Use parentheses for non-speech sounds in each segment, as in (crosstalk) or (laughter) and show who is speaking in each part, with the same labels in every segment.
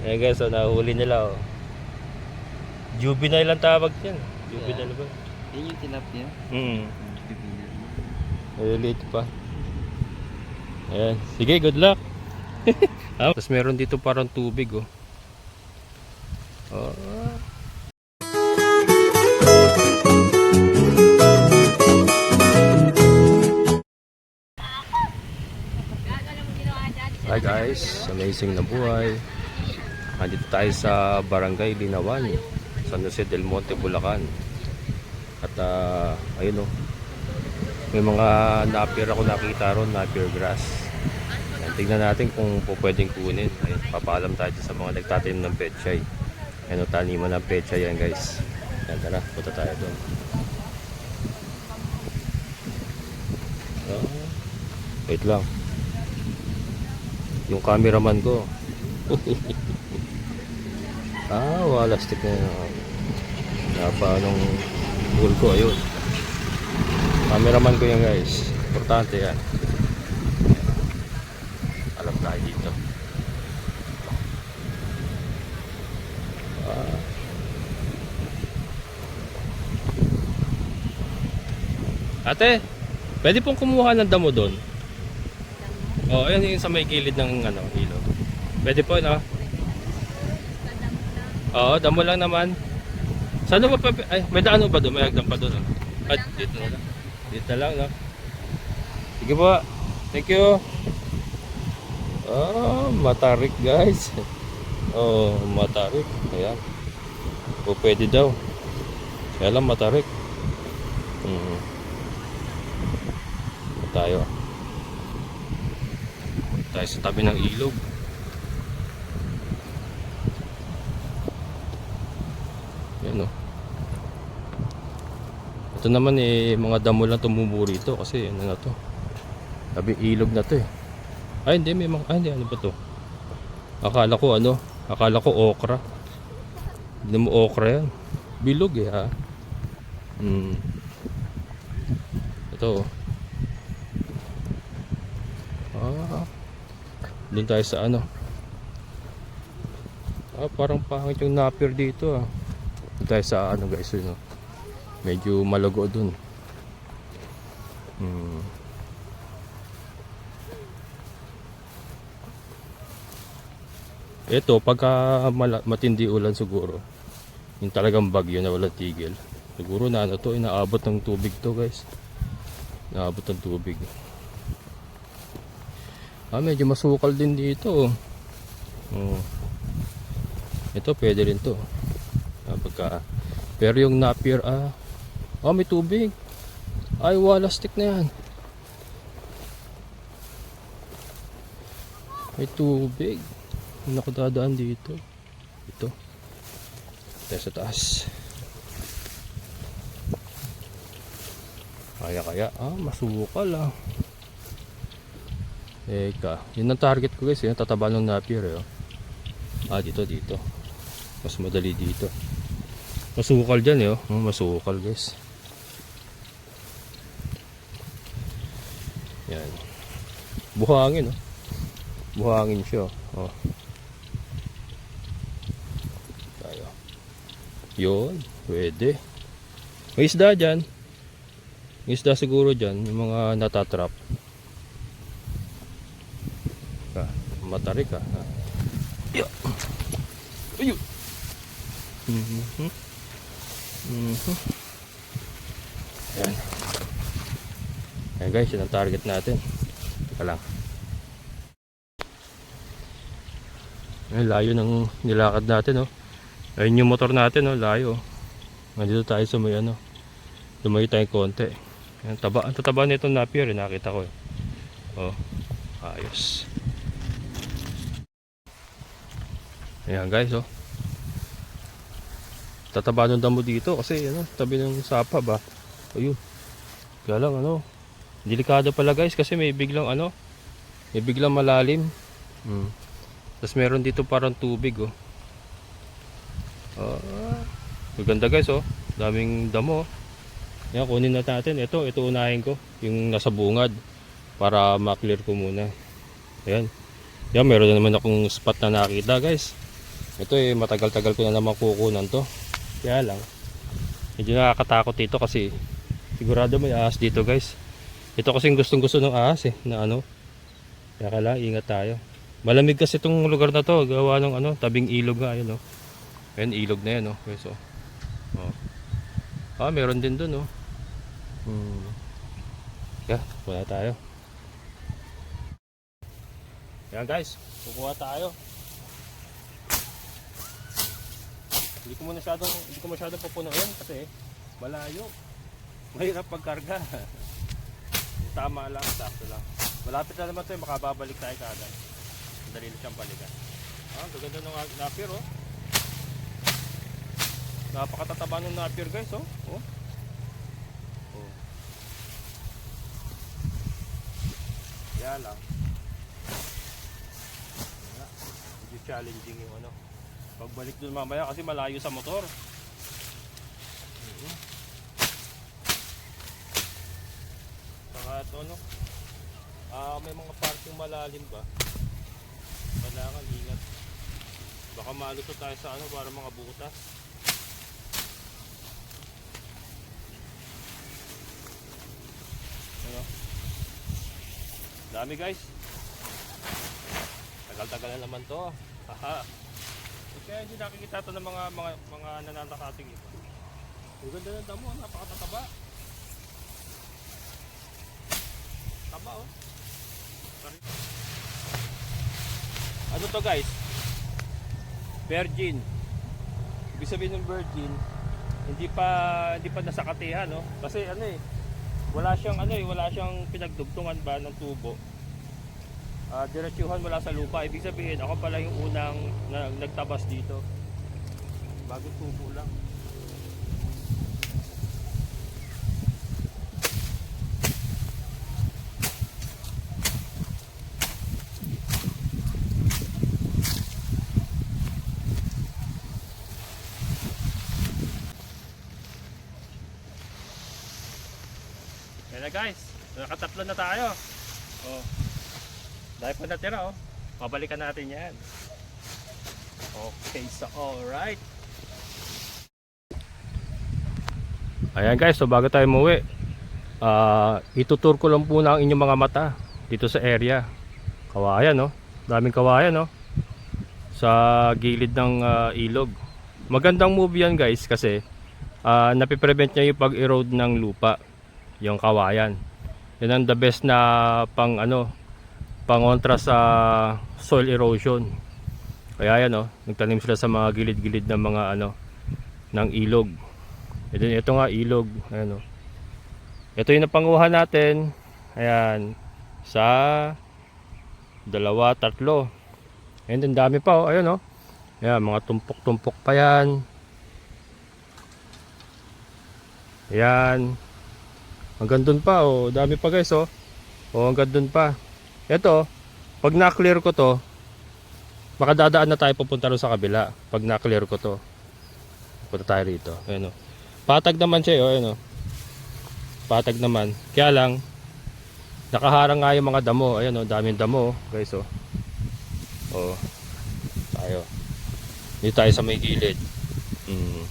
Speaker 1: Ayan guys, so nahuli nila oh. Juvenile lang tawag yan. Juvenile ba?
Speaker 2: Yan yung tilapia.
Speaker 1: Hmm.
Speaker 2: Juvenile.
Speaker 1: Maliliit pa. Ayan. Sige, good luck. (laughs) Ah, Tapos meron dito parang tubig oh. Oh. Hi guys, amazing na buhay. Nandito tayo sa Barangay Linawan, San Jose del Monte, Bulacan. At ah, ayun oh, may mga napier ako nakita ron, napier grass. Ayan, tignan natin kung po pwedeng kunin. Ayun, papaalam tayo sa mga nagtatanim ng pechay. Ayan, o, taniman ng pechay yan guys. Ayan, tara, punta tayo doon. Ah, wait lang. Yung cameraman ko. (laughs) ah, wala stick na yun. Napa nung pool ko, ayun. Cameraman ko yan guys. Importante yan. Alam tayo dito. Ah. Ate, pwede pong kumuha ng damo doon. Oh, ayun yung sa may gilid ng ano, ilog. Pwede po, no? Oo, damo lang naman. Saan ba pa? Ay, may daan ba doon? May hagdan pa doon. Oh. At dito na lang. Dito na lang, no? Sige po. Thank you. Oh, matarik guys. (laughs) Oh, matarik. Ayan. O pwede daw. Kaya lang matarik. Hmm. Tayo. Tayo sa tabi ng ilog. Yan o. Ito naman eh, mga damo lang tumumuri ito kasi ano na to. Tabi ilog na to eh. Ay hindi, may mga, ay hindi, ano ba to? Akala ko ano, akala ko okra. Hindi mo okra yan. Bilog eh ha. Hmm. Ito oh. Ah. Doon tayo sa ano. Ah, parang pangit yung napier dito ah. Tayo sa ano guys, yun oh. Medyo malago dun. Hmm. Ito, pagka matindi ulan siguro, yung talagang bagyo na walang tigil, siguro na ano to, inaabot ng tubig to guys. Inaabot ng tubig. Ah, medyo masukal din dito. Oh. Oh. Ito, pwede rin to. Ah, pagka, pero yung napier, ah, ah, may tubig. Ay, wala stick na yan. May tubig. Hindi ako dadaan dito. Ito. Tayo sa taas. Kaya kaya. Ah, masukal ah. Eka. Yun ang target ko guys. Yun ang tataba ng napier eh. oh. Ah, dito, dito. Mas madali dito. Masukal dyan eh. Oh. Oh, Masukal guys. Yan. Buhangin oh. Buhangin siya oh. oh. Tayo. Yun. Pwede. May isda dyan. May isda siguro dyan. Yung mga natatrap. Ka. Matarik ka. Ha? Ya. Ayun. Mhm. Mhm. Yan. Ayan guys, yun ang target natin. Teka lang. Ay, layo ng nilakad natin, oh. Ayun yung motor natin, oh, layo. Nandito tayo sa may ano. Lumayo tayong konti. Ayan, taba, ang tataba nito napier, eh, nakita ko eh. Oh, ayos. Ayan guys, oh. Tataba ng damo dito kasi ano, tabi ng sapa ba. Ayun. Kaya lang ano, delikado pala guys kasi may biglang ano, may biglang malalim. Hmm. Tapos meron dito parang tubig oh. Ah, maganda guys oh. Daming damo. oh. Yan, kunin na natin. Ito, ito unahin ko. Yung nasa bungad. Para ma-clear ko muna. Ayan. Yan, meron na naman akong spot na nakita guys. Ito eh, matagal-tagal ko na naman kukunan to. Kaya lang, medyo nakakatakot dito kasi sigurado may ahas dito guys. Ito kasing gustong gusto ng ahas eh, na ano. Kaya kailangan ingat tayo. Malamig kasi itong lugar na to, gawa ng ano, tabing ilog nga, ayun oh. Ayun, ilog na yan oh. Guys, oh. oh. Ah, meron din dun oh. Hmm. Yeah, wala tayo. Yan guys, kukuha tayo. Hindi ko masyadong, hindi ko masyadong pupunuin kasi malayo. Mahirap pagkarga. (laughs) Tama lang, sakto lang. Malapit na naman ito, eh, makababalik tayo kaagad. Dali na siyang balikan. Ah, gaganda ng napir oh. Napakatataba ng napir guys oh. Oh. Oh. Kaya lang. Wala. Medyo challenging yung ano. Pagbalik dun mamaya kasi malayo sa motor. Saka ito ano. Ah, may mga parking malalim ba? Kailangan ingat. Baka malusot tayo sa ano para mga butas. Ano? Dami guys. Tagal-tagal na naman to. Haha. Kaya hindi nakikita to ng mga mga mga nananakating iba. Ang ganda ng damo, napakatataba. Taba oh. Sorry. Ano to guys? Virgin. Ibig sabihin ng virgin, hindi pa hindi pa nasakatihan, no? Kasi ano eh, wala siyang ano eh, wala siyang pinagdugtungan ba ng tubo. Ah, diretsuhan wala sa lupa. Ibig sabihin, ako pala yung unang na, nagtabas dito. Bagong tubo lang. Yan na guys, nakatatlo na tayo. Oh. Dahil pa natira oh. Pabalikan natin yan. Okay, so alright. Ayan guys, so bago tayo umuwi, ah itutur ko lang po na ang inyong mga mata dito sa area. Kawayan no, daming kawayan no. Sa gilid ng ah, ilog. Magandang move yan guys kasi ah napiprevent niya yung pag-erode ng lupa, yung kawayan. Yan ang the best na pang ano, pangontra sa soil erosion. Kaya yan oh, nagtanim sila sa mga gilid-gilid ng mga ano ng ilog. E then ito nga ilog, ayan oh. Ito yung napanguha natin. Ayan sa dalawa, tatlo. And then dami pa oh, ayun oh. Ayan, mga tumpok-tumpok pa yan. Ayan. Hanggang dun pa oh, dami pa guys oh. Oh, hanggang dun pa. Ito, pag na-clear ko to, makadadaan na tayo pupunta rin sa kabila. Pag na-clear ko to, punta tayo rito. Ayan o. Patag naman siya, oh, ayan o. Patag naman. Kaya lang, nakaharang nga yung mga damo. Ayan o, daming damo, guys o. Oh. Tayo. Dito tayo sa may gilid. Mm.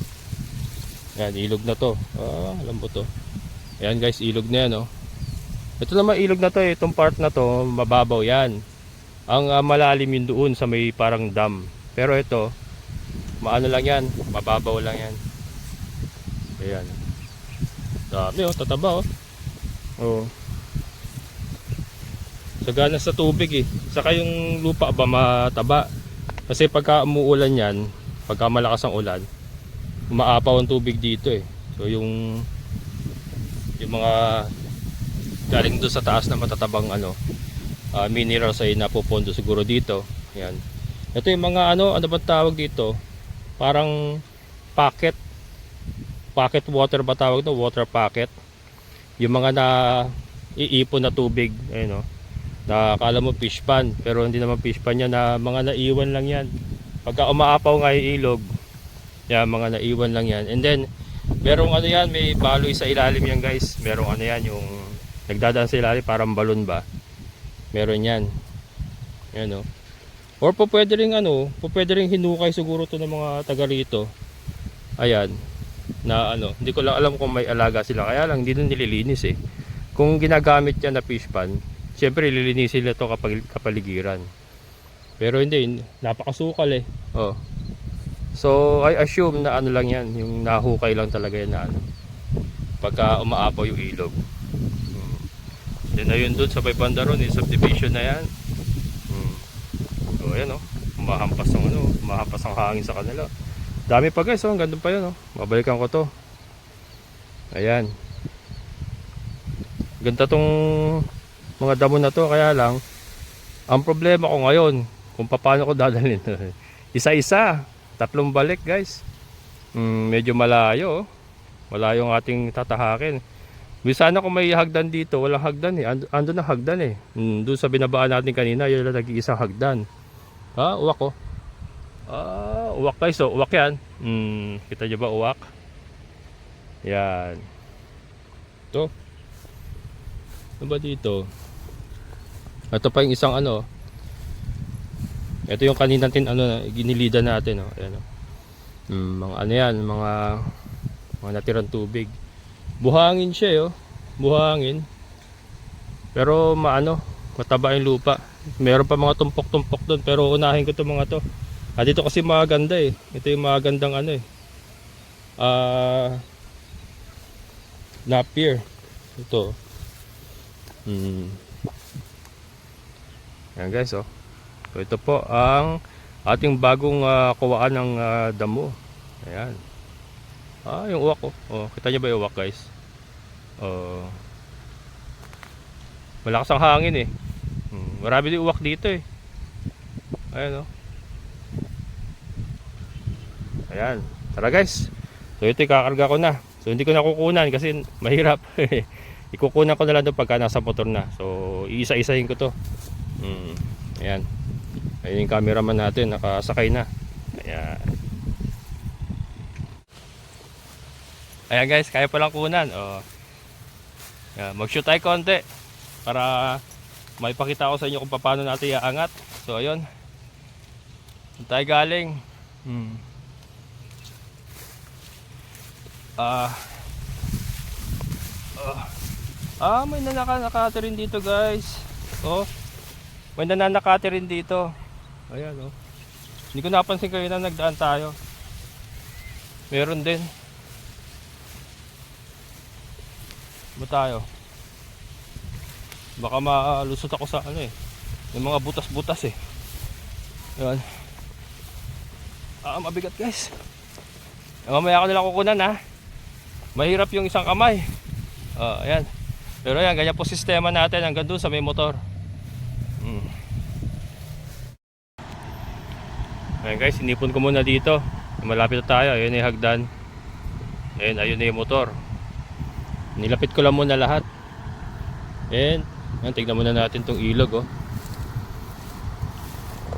Speaker 1: Ayan, ilog na to. Ah, alam mo to. Ayan guys, ilog na yan o. Ito naman ilog na to eh, itong part na to, mababaw yan. Ang ah, malalim yun doon sa may parang dam. Pero ito, maano lang yan, mababaw lang yan. Ayan. Dami oh, tataba oh. Oh. Sagana sa tubig eh. Saka yung lupa ba mataba. Kasi pagka umuulan yan, pagka malakas ang ulan, umaapaw ang tubig dito eh. So yung yung mga galing doon sa taas na matatabang ano uh, minerals ay napupondo siguro dito. Yan. Ito yung mga ano ano ba tawag dito? Parang pocket pocket water ba tawag to water pocket yung mga na iipon na tubig ayun no na akala mo fish pan pero hindi naman fish pan yan na mga naiwan lang yan. Pagka umaapaw nga yung ilog yan mga naiwan lang yan. And then merong ano yan may baloy sa ilalim yan guys. Merong ano yan yung nagdadaan sa ilalim parang balon ba meron yan yan o Or po pwede rin ano, po pwede rin hinukay siguro to ng mga taga rito. Ayan. Na ano, hindi ko lang alam kung may alaga sila. Kaya lang, hindi na nililinis eh. Kung ginagamit yan na fish pan, syempre lilinisin nila to kapag kapaligiran. Pero hindi, napakasukal eh. Oh. So, I assume na ano lang yan, yung nahukay lang talaga yan na ano. Pagka umaapaw yung ilog. Hmm. Then ayun doon sa may banda ron, yung subdivision na yan. Hmm. So, ayan oh. Mahampas ng ano, mahampas ang hangin sa kanila. Dami pa guys, oh. Ang ganda pa yun oh. Babalikan ko to. Ayan. Ganda tong mga damo na to, kaya lang, ang problema ko ngayon, kung paano ko (laughs) dadalhin. Isa-isa, tatlong balik guys. Mm, medyo malayo. oh. Malayo ang ating tatahakin. Bisa sana kung may hagdan dito, walang hagdan eh. Ando, ando na hagdan eh. Mm, doon sa binabaan natin kanina, yun lang nag-iisang hagdan. Ha, uwak ko. Ah, uwak guys, so uwak yan. Mm, kita nyo ba uwak? Yan. Ito. Ano ba dito? Ito pa yung isang ano. Ito yung kanina tin ano ginilida natin oh. Ayan oh. Mm, mga ano yan, mga mga natirang tubig. Buhangin siya eh, oh. Buhangin. Pero maano, mataba yung lupa. Meron pa mga tumpok-tumpok doon pero unahin ko 'tong mga to. Ah, dito kasi maganda eh. Ito yung magandang ano eh. Ah Napier. Ito. Hmm. Ayan guys oh. So ito po ang ating bagong ah, kuwaan ng ah, damo. Ayan. Ah, yung uwak ko. Oh, kita niyo ba yung uwak guys? Oh. Malakas ang hangin eh. Hmm, marami din uwak dito eh. Ayan oh. Ayan. Tara guys. So ito ikakarga ko na. So hindi ko na kukunan kasi mahirap. (laughs) Ikukunan ko na lang doon pagka nasa motor na. So iisa-isahin ko to. Hmm. Ayan. Ayun yung cameraman natin, nakasakay na. Ayan. Ayan guys, kaya palang kunan. Oh. Ayan, mag-shoot tayo konti para maipakita ko sa inyo kung paano natin iaangat. So ayun. Saan tayo galing? Hmm. Ah. ah. Ah, may nanaka rin dito guys. Oh. May nananakati rin dito. Ayan oh. Hindi ko napansin kayo na nagdaan tayo. Meron din. Ba tayo? Baka malusot ako sa ano eh. Yung mga butas-butas eh. Ayan. Ah, mabigat guys. Eh, mamaya ko nila kukunan ha. Mahirap yung isang kamay. Ah, ayan. Pero ayan, ganyan po sistema natin hanggang doon sa may motor. Mm. Ayan guys, inipon ko muna dito. Malapit na tayo. Ayun yung hagdan. Ayun, ayun na yung motor. Nilapit ko lang muna lahat. And, ayan, tignan muna natin tong ilog oh.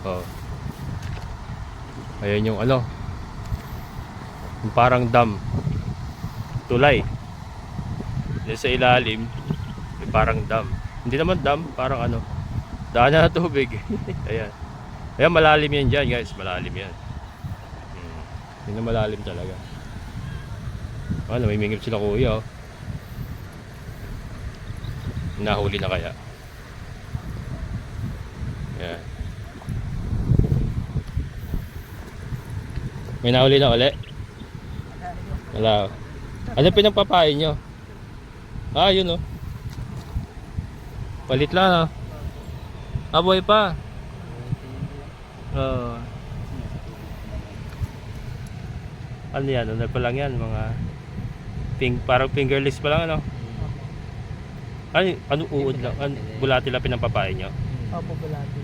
Speaker 1: Oh. Ayan yung ano. Yung parang dam. Tulay. Diyan sa ilalim, may parang dam. Hindi naman dam, parang ano. Daan na tubig. (laughs) Ayan. Ayan, malalim yan dyan guys. Malalim yan. Hmm. Yun na malalim talaga. Ano, may mingip sila kuya oh. Nahuli na kaya. Ayan. May nahuli na uli? Wala. oh. Ano pinagpapain nyo? Ah, yun oh. Palit lang ah. Buhay pa. Oo. ano yan? Ano pa lang yan? Mga ping, parang fingerless pa lang ano? Ano, ano uod lang? Ano, bulati lang pinapapain nyo?
Speaker 2: Opo, bulati.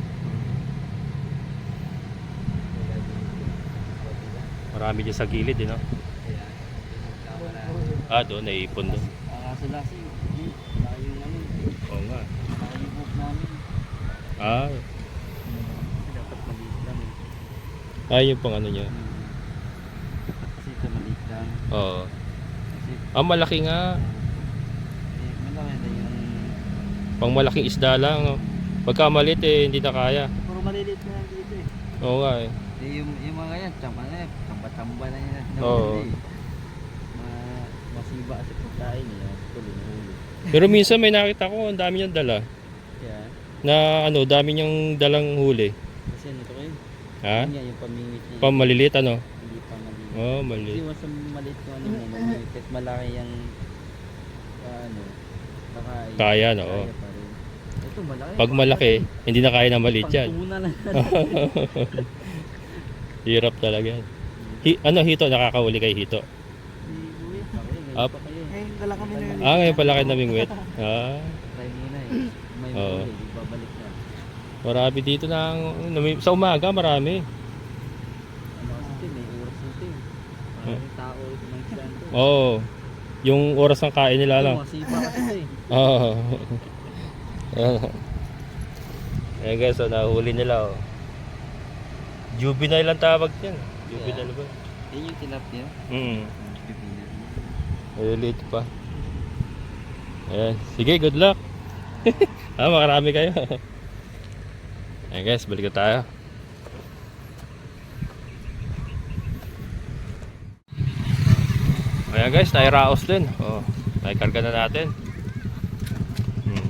Speaker 1: Marami dyan sa gilid eh no? Ah, doon, naiipon doon.
Speaker 2: Kaso-lasi, hindi. Layo namin.
Speaker 1: Oo nga.
Speaker 2: Layo book namin.
Speaker 1: Ah,
Speaker 2: dapat maliit lang. eh.
Speaker 1: ah yung pang ano niya.
Speaker 2: Hmm. Kasi ito maliit lang.
Speaker 1: Oo. Ah, malaki nga.
Speaker 2: eh, malaki na yung...
Speaker 1: Pang malaking isda lang. Oh. Pagka maliit eh, hindi na kaya.
Speaker 2: Puro maliliit na lang dito eh.
Speaker 1: Oo nga eh.
Speaker 2: Eh, yung, yung mga yan, tsamba na yan, tsamba-tsamba na yan.
Speaker 1: Oo.
Speaker 2: Nahuli. Ma, masiba sa pagkain nila, tuloy na.
Speaker 1: Pero minsan may nakita ko, ang dami niyang dala.
Speaker 2: Kaya,
Speaker 1: Na ano, dami niyang dalang huli.
Speaker 2: kasi ano to kayo?
Speaker 1: Ha?
Speaker 2: Yun nga, yung pamingit niya.
Speaker 1: Pamaliliit ano?
Speaker 2: hindi pa maliit.
Speaker 1: Oh,
Speaker 2: Kasi
Speaker 1: maliit.
Speaker 2: once na maliit ko ano mo, malaki yung, ah, ano, kakain.
Speaker 1: Kaya, no?
Speaker 2: Kaya pa. Ito malaki.
Speaker 1: Pag malaki, hindi na kaya na maliit yan.
Speaker 2: Lang. (laughs)
Speaker 1: Hirap talaga yan. Hi, ano, hito? Nakakahuli kay hito. Up.
Speaker 3: Dala kami na yun.
Speaker 1: Ah, ngayon pala kayo namingwit. (laughs) Ah,
Speaker 2: Try muna eh. May
Speaker 1: Oo.
Speaker 2: babalik na.
Speaker 1: marami dito na, nami- sa umaga marami.
Speaker 2: Ano kasi ito, may oras nito eh. Maraming tao ito ng island to.
Speaker 1: Oo. Oh, yung oras ng kain nila
Speaker 2: Ito,
Speaker 1: lang.
Speaker 2: masiba kasi ito eh. (laughs)
Speaker 1: Oo. Ayan. Ayan guys, so nahuli nila oh. Juvenile lang tawag yan. Juvenile ba?
Speaker 2: Yan yung tilapia.
Speaker 1: Mm. Maliliit pa. Ayan. Sige, good luck. (laughs) ah, makarami kayo. Ayan guys, balik na tayo. Ayan guys, nairaos din. Oh, naikarga na natin. Hmm.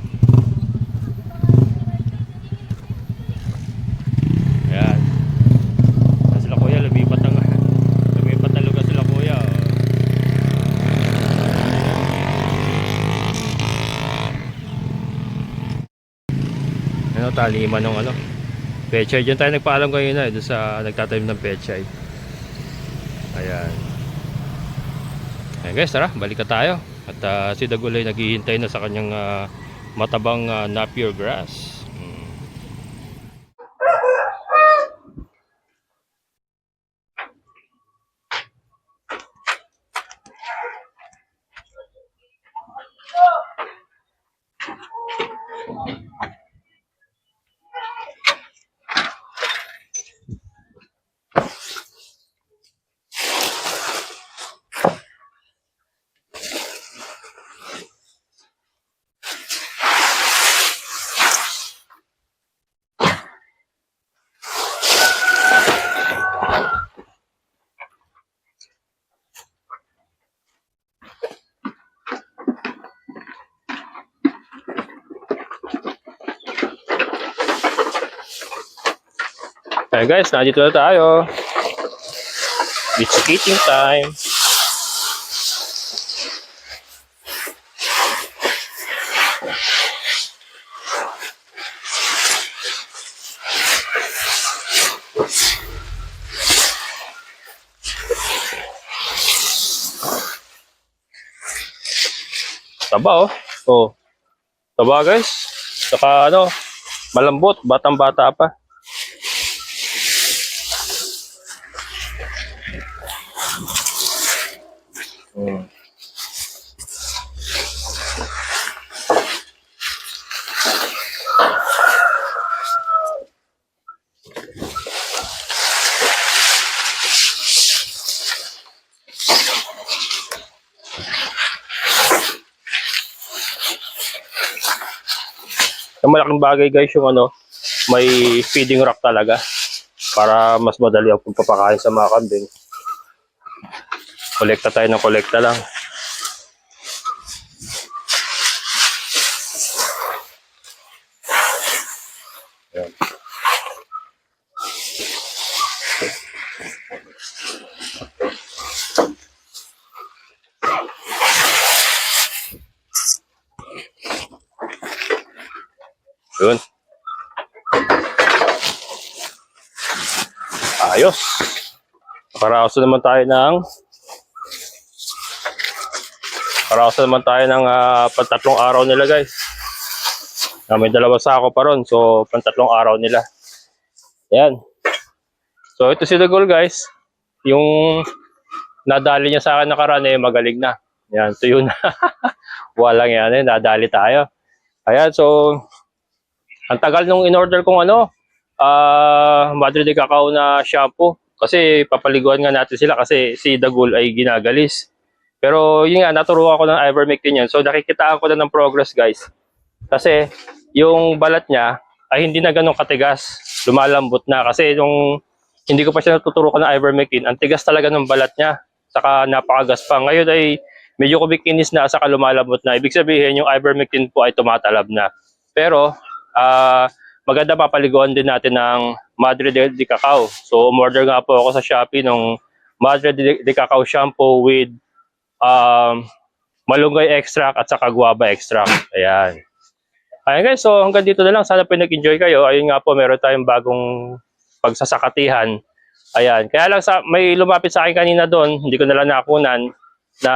Speaker 1: Ayan. Ayan sila kuya, lumipat ng lumipat ng lugar sila kuya. Oh. ano taliman ng ano pechay. Dyan tayo nagpaalam kayo na doon sa nagtatanim ng pechay. Ayan. Ayan guys tara balik na tayo. At ah, si Dagulay naghihintay na sa kanyang ah, matabang ah, napier grass Mm. Guys, nandito na tayo. It's eating time. Taba oh. Oh. Taba guys. Saka ano, malambot, batang bata pa. Ang malaking bagay guys yung ano, may feeding rack talaga para mas madali ang pagpapakain sa mga kambing. Kolekta tayo ng kolekta lang. Ayos. Nakaraos na naman tayo ng Nakaraos na naman tayo ng ah, pantatlong araw nila guys. Na may dalawa sako pa ron. So, pantatlong araw nila. Yan. So, ito si Goal guys. Yung nadali niya sa akin nakaraan eh, magaling na. Yan, tuyo na. (laughs) Walang yan eh, nadali tayo. Ayan, so, ang tagal nung in-order kong ano, ah Madre de Cacao na shampoo. Kasi papaliguan nga natin sila kasi si Dagul ay ginagalis. Pero yun nga, naturuan ko ng Ivermectin yan. So nakikitaan ko na ng progress guys. Kasi yung balat niya, ay hindi na ganun katigas. Lumalambot na kasi yung hindi ko pa siya natuturukan ng ivermectin, ang tigas talaga ng balat niya. Saka napakagas pa. Ngayon ay medyo kumikinis na saka lumalambot na. Ibig sabihin yung ivermectin po ay tumatalab na. Pero ah maganda papaliguan din natin ng Madre de, de Cacao. So umorder nga po ako sa Shopee ng Madre de, de Cacao shampoo with um, malunggay extract at saka guava extract. Ayan. Ayan guys, so hanggang dito na lang. Sana po nag-enjoy kayo. Ayun nga po, meron tayong bagong pagsasakatihan. Ayan. Kaya lang sa, may lumapit sa akin kanina doon, hindi ko na lang nakunan, na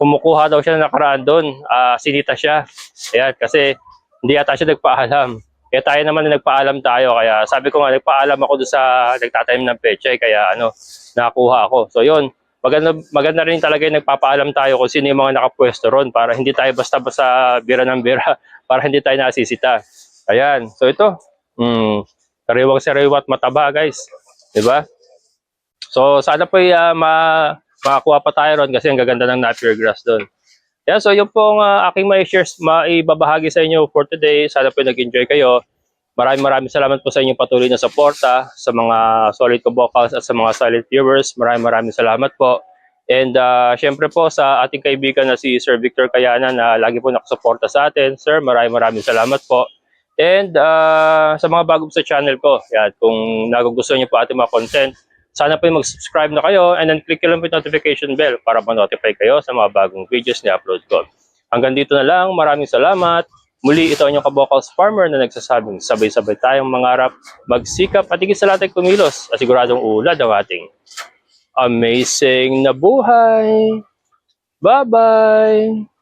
Speaker 1: kumukuha daw siya ng nakaraan doon. Ah, sinita siya. Ayan, kasi hindi yata siya nagpaalam. Kaya tayo naman na nagpaalam tayo. Kaya sabi ko nga, nagpaalam ako doon sa nagtatanim ng peche. Kaya ano, nakakuha ako. So yun, maganda, maganda rin talaga yung nagpapaalam tayo kung sino yung mga nakapwesto ron para hindi tayo basta-basta bira ng bira, (laughs) para hindi tayo nasisita. Ayan, so ito, mm, sariwang sariwa at mataba guys. ba? So sana po uh, ma makakuha pa tayo ron kasi ang gaganda ng napier grass doon. Yan, so yun po ang uh, aking may shares maibabahagi sa inyo for today. Sana po nag-enjoy kayo. Maraming maraming salamat po sa inyong patuloy na suporta sa mga solid ko vocals at sa mga silent viewers. Maraming maraming salamat po. And uh, syempre po sa ating kaibigan na si Sir Victor Kayana na lagi po nakasuporta sa atin. Sir, maraming maraming salamat po. And uh, sa mga bago sa channel ko, yan, kung nagugustuhan niyo po ating mga content, sana po mag-subscribe na kayo and then click lang po yung notification bell para ma-notify kayo sa mga bagong videos na upload ko. Hanggang dito na lang, maraming salamat. Muli, ito ang inyong kabokals farmer na nagsasabing sabay-sabay tayong mangarap, magsikap at higit sa lahat ay kumilos at siguradong ulad ang ating amazing na buhay. Bye-bye!